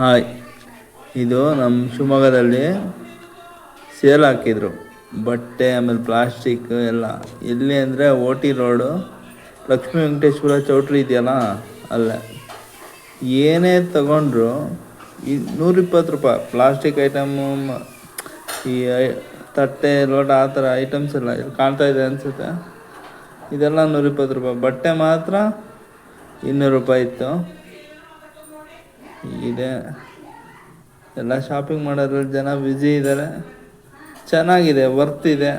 Hi ಇದು ನಮ್ಮ ಶಿವಮೊಗ್ಗದಲ್ಲಿ ಸೇಲ್ ಹಾಕಿದ್ರು. ಬಟ್ಟೆ, ಆಮೇಲೆ ಪ್ಲಾಸ್ಟಿಕ್ ಎಲ್ಲ. ಎಲ್ಲಿ ಅಂದರೆ ಓಟಿ ರೋಡು, ಲಕ್ಷ್ಮೀ ವೆಂಕಟೇಶ್ವರ ಚೌಟ್ರಿ ಇದೆಯಲ್ಲ ಅಲ್ಲೇ. ಏನೇ ತಗೊಂಡ್ರು ಈ ನೂರಿಪ್ಪತ್ತು ರೂಪಾಯಿ. ಪ್ಲಾಸ್ಟಿಕ್ ಐಟಮು ಈ ತಟ್ಟೆ, ಲೋಟ, ಆ ಥರ ಐಟಮ್ಸ್ ಎಲ್ಲ ಇಲ್ಲಿ ಕಾಣ್ತಾ ಇದೆ ಅನಿಸುತ್ತೆ. ಇದೆಲ್ಲ ನೂರಿಪ್ಪತ್ತು ರೂಪಾಯಿ. ಬಟ್ಟೆ ಮಾತ್ರ ಇನ್ನೂರು ರೂಪಾಯಿ ಇತ್ತು. ಇದೆ ಎಲ್ಲ ಶಾಪಿಂಗ್ ಮಾಡೋದ್ರಲ್ಲಿ ಜನ ಬ್ಯುಸಿ ಇದ್ದಾರೆ ಚೆನ್ನಾಗಿದೆ ವರ್ತ್ ಇದೆ.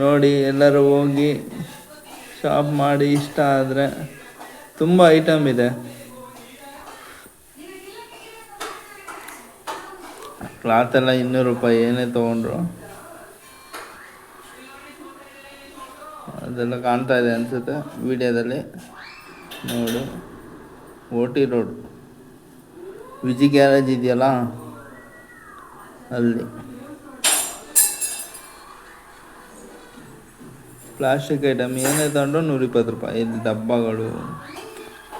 ನೋಡಿ, ಎಲ್ಲರೂ ಹೋಗಿ ಶಾಪ್ ಮಾಡಿ, ಇಷ್ಟ ಆದರೆ ತುಂಬ ಐಟಮ್ ಇದೆ. ಕ್ಲಾತ್ ಎಲ್ಲ ಇನ್ನೂರು ರೂಪಾಯಿ, ಏನೇ ತೊಗೊಂಡ್ರು. ಅದೆಲ್ಲ ಕಾಣ್ತಾ ಇದೆ ಅನಿಸುತ್ತೆ, ವಿಡಿಯೋದಲ್ಲಿ. ನೋಡು O T road Viji garage ಇದೆಯಲ್ಲ? ಅಲ್ಲಿ. ಪ್ಲಾಸ್ಟಿಕ್ ಐಟಮ್ ಏನೇ ತಗೊಂಡ್ರು ನೂರಿಪ್ಪತ್ತು ರೂಪಾಯಿ. ಇಲ್ಲಿ ಡಬ್ಬಗಳು,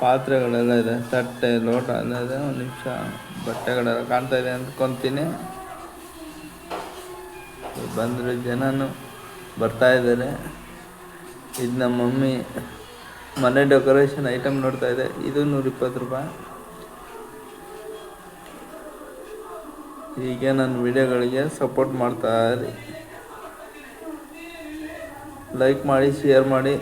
ಪಾತ್ರೆಗಳೆಲ್ಲ ಇದೆ. ತಟ್ಟೆ, ಲೋಟ ಎಲ್ಲ ಇದೆ. ಒಂದು ನಿಮಿಷ ಬಟ್ಟೆಗಳೆಲ್ಲ ಕಾಣ್ತಾ ಇದೆ ಅಂದ್ಕೊಂತೀನಿ ಬಂದರೆ ಜನನು ಬರ್ತಾ ಇದ್ದಾರೆ. ಇದು ನಮ್ಮ ಮಮ್ಮಿ ಮನೆ ಡೆಕೋರೇಷನ್ ಐಟಮ್ ನೋಡ್ತಾ ಇದೆ. ಇದು ನೂರಿಪ್ಪತ್ತು ರೂಪಾಯಿ. ಹೀಗೆ ನನ್ನ ವಿಡಿಯೋಗಳಿಗೆ ಸಪೋರ್ಟ್ ಮಾಡ್ತಾ ಲೈಕ್ ಮಾಡಿ ಶೇರ್ ಮಾಡಿ.